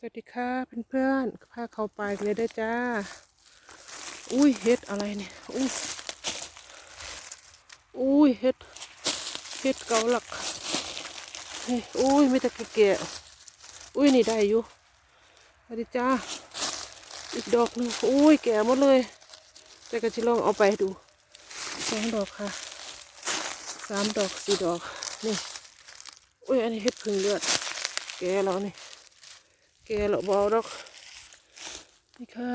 สวัสดีค่ะเพื่อนๆพาเขาไปเลยได้จ้า อุ้ยเฮ็ดอะไรเนี่ย อุ้ยอุ้ยเฮ็ดเฮ็ดเกาหลักเฮ้ยอุ้ยไม่แต่แก่ๆอุ้ยนี่ได้อยู่สวัสดีจ้า อีกดอกหนึ่งอุ้ยแก่หมดเลยแต่ก็จะลองเอาไปดูสองดอกค่ะสามดอกสี่ดอกนี่อุ้ยอันนี้เฮ็ดพึ่งเลือดแก่แล้วนี่ แกหรอบอดอกนี่ค่ะ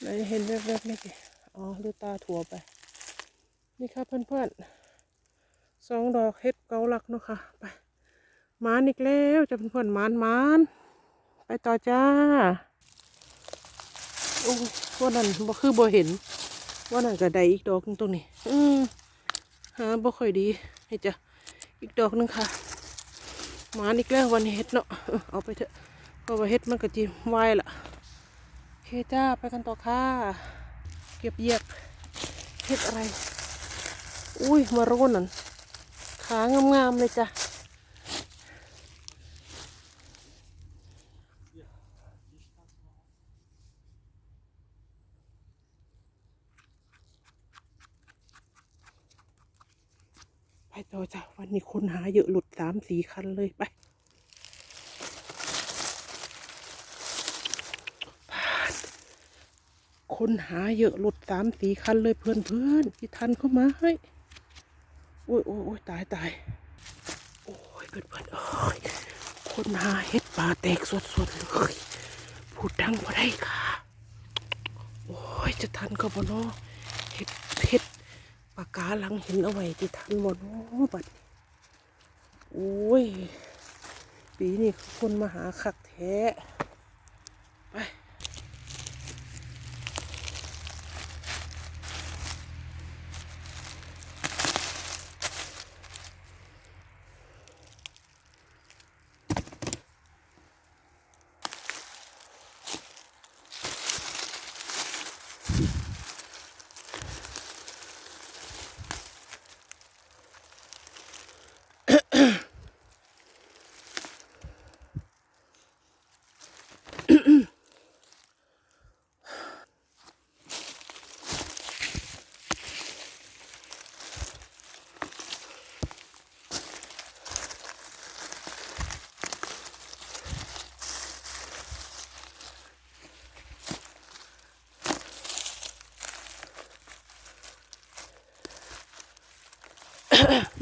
ไหนเห็นแวบๆนี่กี่อ๋อดูตาถั่วไป นี่ค่ะเพื่อนๆสองดอกเฮ็ดเกาลักเนาะค่ะไปมานอีกแล้วจะเพื่อนๆมานมานไปต่อจ้าโอ้ว่านั่นบ่คือบ่เห็น ว่านั่นก็ได้อีกดอกนึงตรงนี้ อืมหาบ่ค่อยดีนี่จ้ะอีกดอกหนึงค่ะ มาอีกแล้ววันเฮ็ดเนาะเอาไปเถอะก็ว่าเฮ็ดมันก็จีวายละเคจ้าไปกันต่อค่ะเก็บเยียบเฮ็ดอะไร อุ้ยมาโรนนั่นขางามๆเลยจ้ะไปต่อจ้ะ วันนี้คนหาเยอะหลุดสามสี่คันเลยไปคนหาเยอะรถสามสี่คันเลยเพื่อนเพื่อนที่ทันเข้ามาให้โอ้ยโอ้ยโอ้ยตายตายโอ้ยเพื่อนเพื่อนๆเอ้ยคนหาเห็ดป่าแตกสดๆเลยพูดดังพอได้ค่ะ โอ้ยจะทันก็บ่เนาะเห็ดเห็ดปากกาหลังห็นเอาไว้ที่ทันบ่เนาะบัดนี้ อ้ย ปีนี้คนมาหาคักแท้ ไป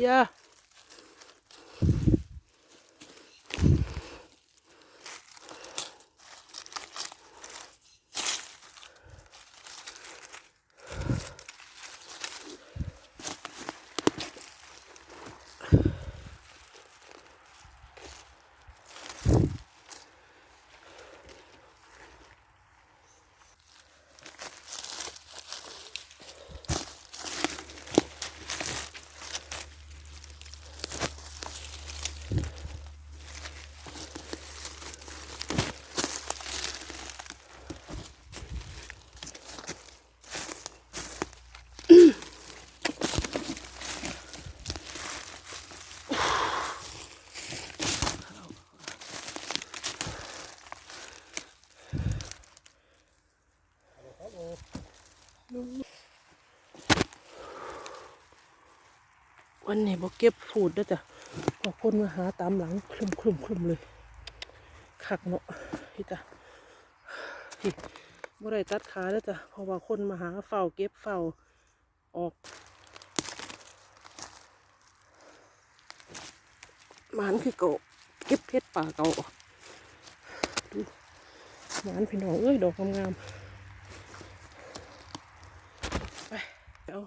ย่ วันนี้บอกเก็บฟูดด้วยจ้ะพอคนมาหาตามหลังคลุมคลุมคลุมเลยขักเนาะพี่จ้ะพี่บ่ได้ตัดขาแล้วจ้ะเพราะว่าคนมาหาเฝ้าเก็บเฝ้าออกหมานคือเก่าเก็บเพชรป่าเก่าดูหมานพี่น้องเอ้ยดอกงามๆไป เอา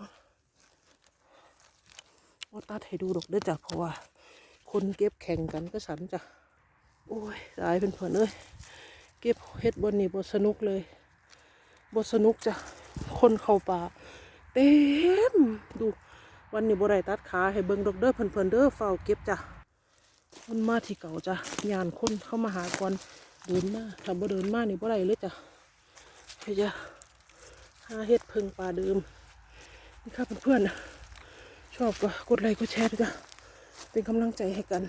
ว่าตัดให้ดูดอกเด้อจ้ะเพราะว่า คนเก็บแข่งกันก็ฉันจ้ะโอ้ยตายเป็นเพื่อนเอ้ยเก็บเฮ็ดบนนี่บสนุกเลยบสนุกจ้ะคนเข้าป่าเต็มดูวันนี้บ่ได้ตัดขาให้เบิ่งดอกเด้อเพื่อนๆเด้อเฝ้าเก็บจ้ะมันมาที่เก่าจ้ะยานคนเข้ามาหาก่อนเดินมาถ้าบ่เดินมานี่บ่ได้เลยจ้ะเฮ้ยจ้ะหาเฮ็ดเพิ่งป่าเดิม นี่ค่ะเพื่อนๆชอบก็กดไลค์กดแชร์ด้วยจ้ะเป็นกำลังใจให้กัน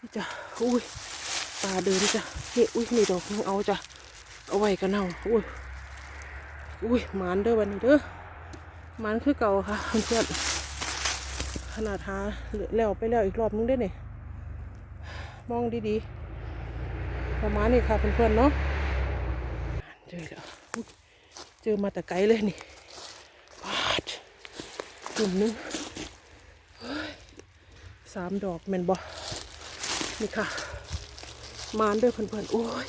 นี่จ้ะอุ้ยป่าเดินจ้ะนี่อุ้ยนี่ดอกนึงเอาจ้ะเอาไว้กันเอาอุ้ยอุ้ยหมานเด้อวันนี้เด้อหมานคือเก่าค่ะเพื่อนๆขนาดหาแล้วไปแล้วอีกรอบนึงได้เนี่ยมองดีๆประมาณนี้ค่ะเพื่อนๆเนาะเจอแล้วอุ๊ยเจอมาแต่ไกลเลยนี่ กลุ่มนึงสามดอกแมนบ่นี่ค่ะ มานด้วยเพื่อนๆ โอ้ย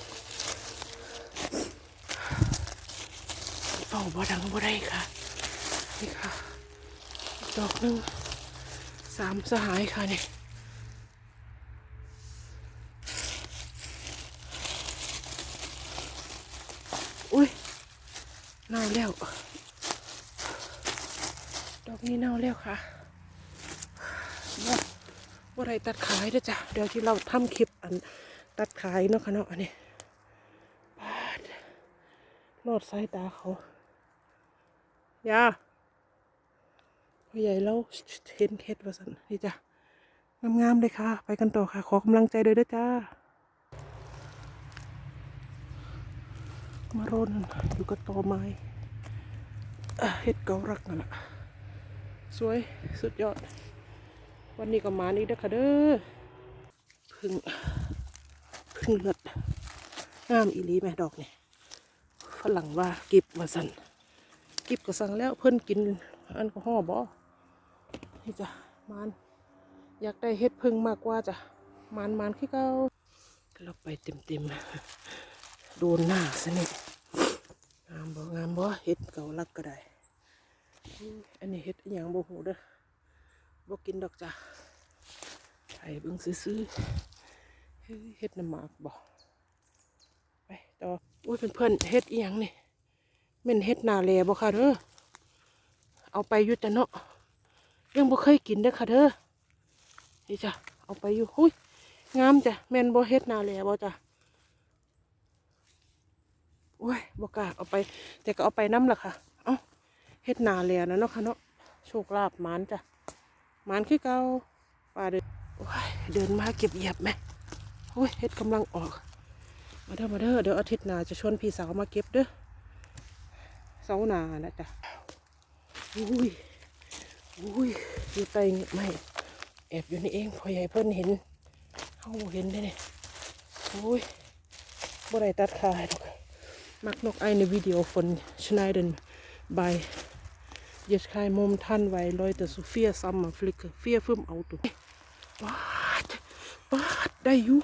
เป่าบ่ดังบ่ได้ค่ะ นี่ค่ะ ดอกหนึ่งสามสหายค่ะนี่อุ้ยน่าแล้ว นี้เน่าแล้วค่ะว่าว่าไรตัดขายเด้อจ้ะ เดี๋ยวที่เราทำคลิปอันตัดขายเนาะค่ะเนาะอันนี้ปาดลอดสายตาเขายาพ่อใหญ่เราเห็นเคสว่าสันนี่จ้ะ งามๆเลยค่ะ ไปกันต่อค่ะ ขอกำลังใจด้วยด้อจ้า มาโรนอยู่กับตอไม้เฮ็ดเการักนั่นแหละ สวยสุดยอด วันนี้ก็มานี่เด้อค่ะเด้อพึ่งพึ่งเลือดงามอีลีแม่ดอกนี่ฝรั่งว่ากิบมาสันกิบก็สั่งแล้วเพิ่นกินแอลกอฮอล์บ่นี่จ้ะมันอยากได้เฮ็ดพึ่งมากกว่าจ้ะมันมันคือเก่าเราไปเต็มเต็มโดนหน้าซะนี่งามบ่งามบ่เฮ็ดเก่ารักก็ได้ อันนี้เฮ็ดอย่างบหูเด้อบ่กินดอกจ้ะไอ้เบิ่งซื้อๆเฮ้ยเฮ็ดน้ำหมากบ่ไปต่อโอ้ยเพื่อนๆเฮ็ดอีหยังนี่แม่นเฮ็ดนาแลบ่ค่ะเด้อเอาไปอยู่แต่เนาะยังบ่เคยกินเด้อค่ะเด้อนี่จ้ะเอาไปอยู่หุ้ยงามจ้ะแม่นบ่เฮ็ดนาแลบ่จ้ะโอ้ยบ่กล้าเอาไป แต่ก็เอาไปน้ำละค่ะ เฮ็ดนาแลนะเนาะค่ะเนาะโชคลาภมานจ้ะมานคือเก่าป่าเดินเดินมาเก็บเหยียบไหมโอ้ยเฮ็ดกำลังออก มาเด้อมาเด้อเดี๋ยวอาทิตย์หน้าจะชวนพี่สาวมาเก็บเด้อเสาหนานะจ๊ะอุ้ยอุ้ยอยู่ใต้เงไม่แอบอยู่นี่เองพอใหญ่เพิ่นเห็นเขาเห็นได้เนี่ยโอ้ยบ่ได้ตัดขาให้ดอกมักนกไอในวิดีโอฝนชไนเดน by Jetzt kein momentan weil Leute so viel zusammen flicken vier fünf Auto ปาดปาดได้อยู่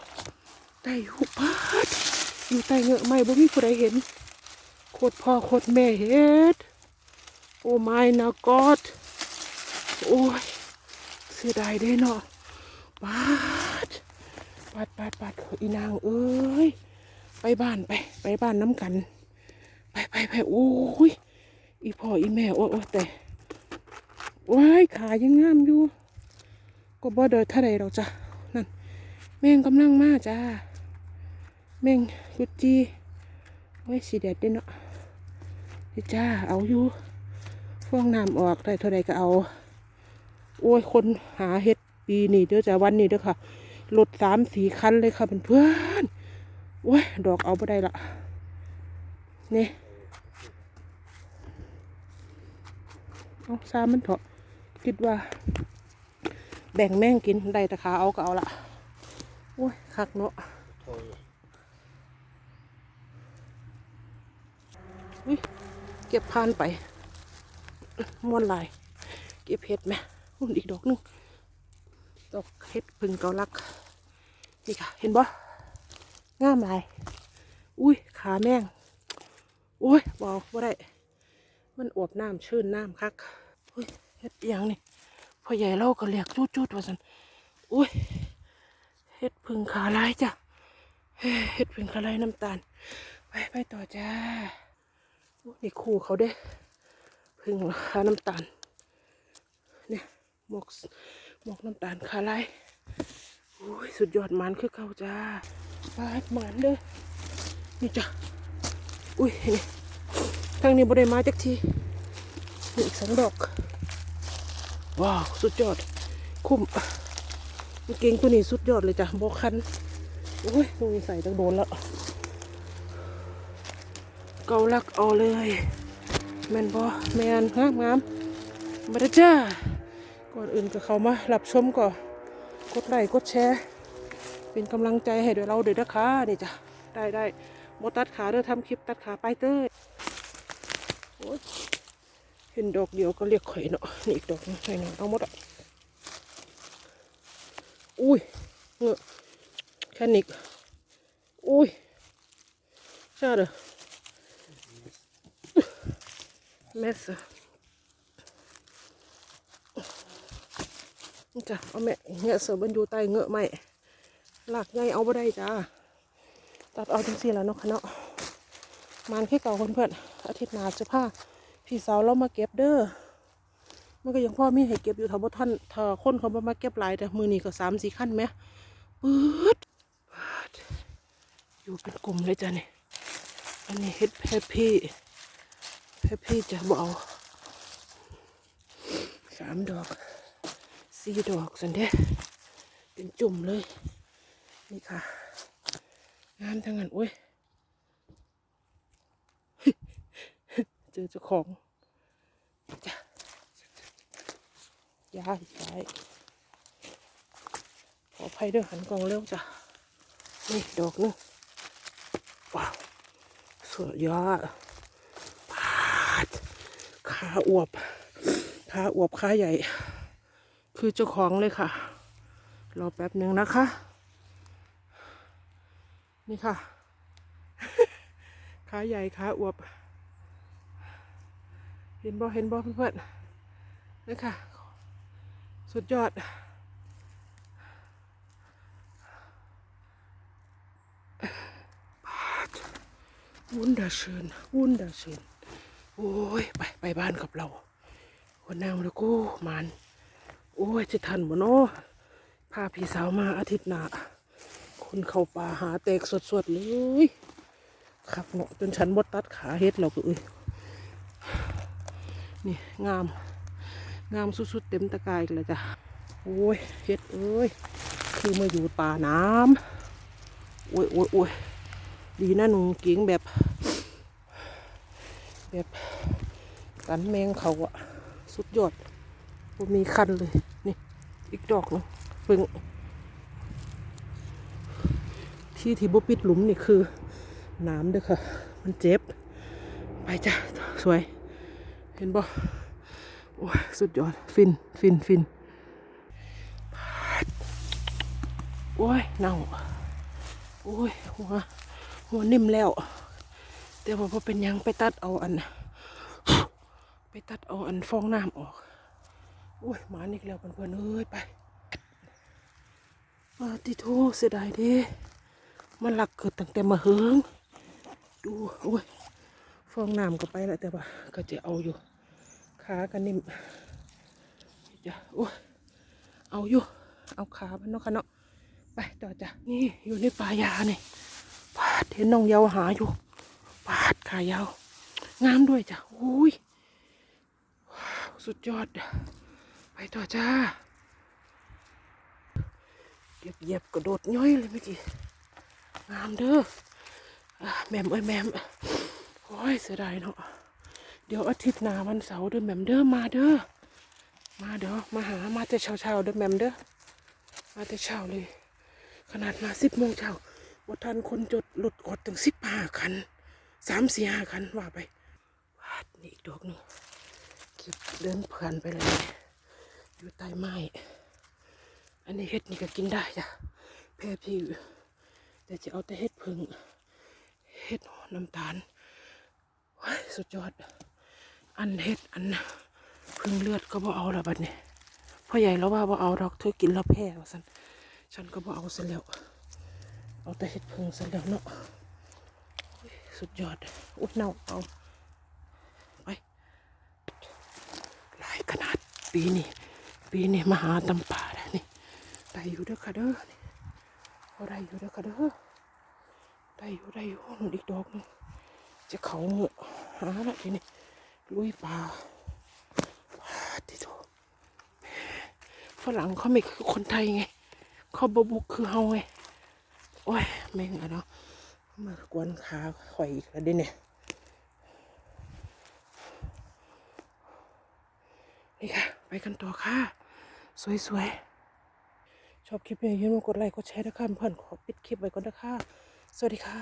ได้อยู่ปาดอยู่ใต้เงอะไม่บ่มีผู้ใดเห็นโคตรพ่อโคตรแม่เฮ็ด โอ้ไม่นะกอด โอ้ย เสียดายเด้เนาะปาดปาดปาดปาดอีนางเอ้ย ไปบ้านไป ไปบ้านน้ำกัน ไปไปไปโอ้ย อีพ่ออีแม่โอ้ยโอ้ยแต่ว้ายขายังงามอยู่ ก็บ่เดินเท่าไรดอกจ้ะนั่นแม่งกำลังมาจ้าแม่งกุจีโอ้ยสีแดดเด้เนาะนี่จ้าเอาอยู่ฟ่องน้ำออกได้เท่าไรก็เอา โอ้ยคนหาเห็ดปีนี่เด้อจ้าวันนี้เด้อค่ะรถสามสี่คันเลยค่ะเพื่อนๆโอ้ยดอกเอาไปได้ละเนี่ย เอาซามันเถอะคิดว่า แบ่งแม่งกินได้แต่ขาเอาก็เอาละโอ้ยคักเนาะอุ้ยเก็บพานไปม้วนลาย เก็บเห็ดไหมหุ่นอีกดอกนึงดอกเห็ดพึ่งเกาลัก นี่ค่ะ เห็นบ่งามลาย อุ้ยขาแม่งโอ้ยบอกว่าได้ มันอวบน้ำชื่นน้ำคัก เห็ดอย่างนี่พ่อใหญ่เราก็เรียกจูดจูดว่าสันอุ้ยเห็ดพึ่งขาลายจ้ะเฮ็ดพึ่งขาลายน้ำตาล ไปไปต่อจ้านี่คู่เขาเด้พึ่งขาน้ำตาลเนี่ยหมกหมกน้ำตาลขาลายอุ้ยสุดยอดมันคือเขาจ้าปาดมันเด้อนี่จ้ะอุ้ยนี่ทางนี้บริมาจากที นี่อีกสองดอก ว้าว สุดยอด คุ้มกางเกงตัวนี้สุดยอดเลยจ้ะโบคันโอ้ยตรงนี้ใส่ตั้งโดนแล้ว เกาลักเอาเลย แมนบอแมนงามงามมาด้จ้า ก่อนอื่นก็เข้ามารับชมก่อนกดไลค์กดแชร์ เป็นกำลังใจให้ด้วยเราเด้อนะคะนี่จ้ะ ได้ได้บตัดขาเด้อทำคลิปตัดขาไปเต้ยโอ้ย เห็นดอกเดียวก็เรียกข่อยเนาะนี่อีกดอกหนึงใส่หน่อยเอาหมดอะอุ้ยเงอะแค่นิกอุ้ยชาเด้อเมสจ้ะเอาแม่เงอะเสือบันอยู่ใต้เงอะไม่หลักใหญ่เอาบ่ได้จ้าตัดเอาจังสี่แล้วเนาะค่ะเนาะมันแค่เก่าเพื่อนๆอาทิตย์หน้าจะพา พี่สาวเรามาเก็บเด้อมันก็ยังพ่อมีให้เก็บอยู่ถ้าบ่ท่านถ้าคนเขาบ่มาเก็บหลายแต่มือนี้ก็สามสี่ขั้นไหมปื๊ดอยู่เป็นกลุ่มเลยจ้ะนี่อันนี้เฮ็ดแพพี่แพพี่จะบ่เอาสามดอกสี่ดอกสันเด้เป็นจุ่มเลย นี่ค่ะงามทั้งนั้นโอ้ย เจ อเจ้าของจ้ะย้ายย้ายขออภัยเด้วยหันกองเร็วจ้ะนี่ดอกนึงว้าวสุดยอดปาดขาอวบขาอวบขาใหญ่ คือเจ้าของเลยค่ะ รอแป๊บหนึ่งนะคะ นี่ค่ะขาใหญ่ขาอวบ เห็นบ่เห็นบ่เพื่อนๆนี่ค่ะ สุดยอด วุ้นดาเชิญวุ้นดาเชิญโอ้ย ไป ไปบ้านกับเรา คนนางเลยกูมันโอ้ย จะทันบ่เนาะพาพี่สาวมาอาทิตย์หน้าคนเข้าป่าหาแตกสดๆเลยครับเนาะจนฉันบดตัดขาเฮ็ดเราก็เอ้ย นี่งาม งามสุดๆเต็มตะกายเลยจ้ะ โอ้ยเฮ็ดเอ้ย คือมาอยู่ป่าน้ำโอ้ยโอ้ยโอ้ยดีนะหนุ่งเก๋งแบบ แบบกันแมงเขาอะสุดยอดบ่มีคันเลย นี่ อีกดอกหนึงเพิ่งที่ที่บปิดหลุมนี่คือน้ำเด้อค่ะ มันเจ็บ ไปจ้ะ สวย เห็นบ่โอ้ยสุดยอด ฟิน ฟิน ฟิน โอ้ยเน่า โอ้ย หัว หัวนิ่มแล้ว แต่ว่าพอเป็นยังไปตัดเอาอัน ไปตัดเอาอันฟองน้ำออก โอ้ยหมาอีกแล้วเพื่อนๆเอ้ยไปมาติโทเสียดายดิมันหลักเกิดตั้งแต่มาเฮิงดู โอ้ย ฟองน้ำก็ไปแล้วแต่ว่าก็จะเอาอยู่ ขากันนิ่มจะโอ้เอาอยู่ เอาขามันเนาะค่ะเนาะไปต่อจ้ะนี่อยู่ในป่ายานี่ปาดเห็นน้องเยาวหาอยู่ปาดขายาว งามด้วยจ้ะโอ้ยว้าวสุดยอด ไปต่อจ้าเยียบเยียบกระโดดย่อยเลยเมื่อกี้งามเด้อแหม่มเอ้ยแหม่มโอ้ยเสียดายเนาะ เดี๋ยวอาทิตย์หน้าวันเสาร์เด้อแหม่มเด้อมาเด้อมาเด้อมาหามาแต่เช้าเช้าเด้อแหม่มเด้อมาแต่เช้าเลย ขนาดมาสิบโมงเช้าว่าทันคนจดหลุดกดถึงสิบห้าคันสามสี่ห้าคันว่าไปวาดนี่อีกดอกหนึ่งเก็บเดินเพื่อนไปเลย อยู่ใต้ไม้อันนี้เห็ดนี่ก็กินได้จ้ะแพร่พี่แต่จะเอาแต่เห็ดพึ่งเห็ดน้ำตาลว้ายสุดยอด อันเห็ดอันพึ่งเลือดก็บ่เอาละบัดนี้พ่อใหญ่แล้วว่าบ่เอาดอกเธอกินแล้วแพ้ว่าสันฉันก็บ่เอาซะแล้วเอาแต่เห็ดพึ่งซะแล้วเนาะสุดยอดอุ้ยเน่าเอาไปหลายขนาดปีนี้ปีนี้มาหาตำป่าแล้วนี่ไปอยู่เด้อค่ะเด้อนี่ได้อยู่เด้อค่ะเด้อได้อยู่ได้อยู่นู่นอีกดอกนึงจะเขาหงือกหาละทีนี้ ลุยป่าติโตฝรั่งเขาไม่คือคนไทยไง เขาบบุกคือเฮาไง โอ้ยแม่งอะเนาะ มากวนขาข่อยอีกแล้วดิเนี่ย นี่ค่ะ ไปกันต่อค่ะ สวยๆ ชอบคลิปนี้อย่าลืมกดไลค์ กดแชร์นะคะเพื่อนขอปิดคลิปไว้ก่อนนะคะ สวัสดีค่ะ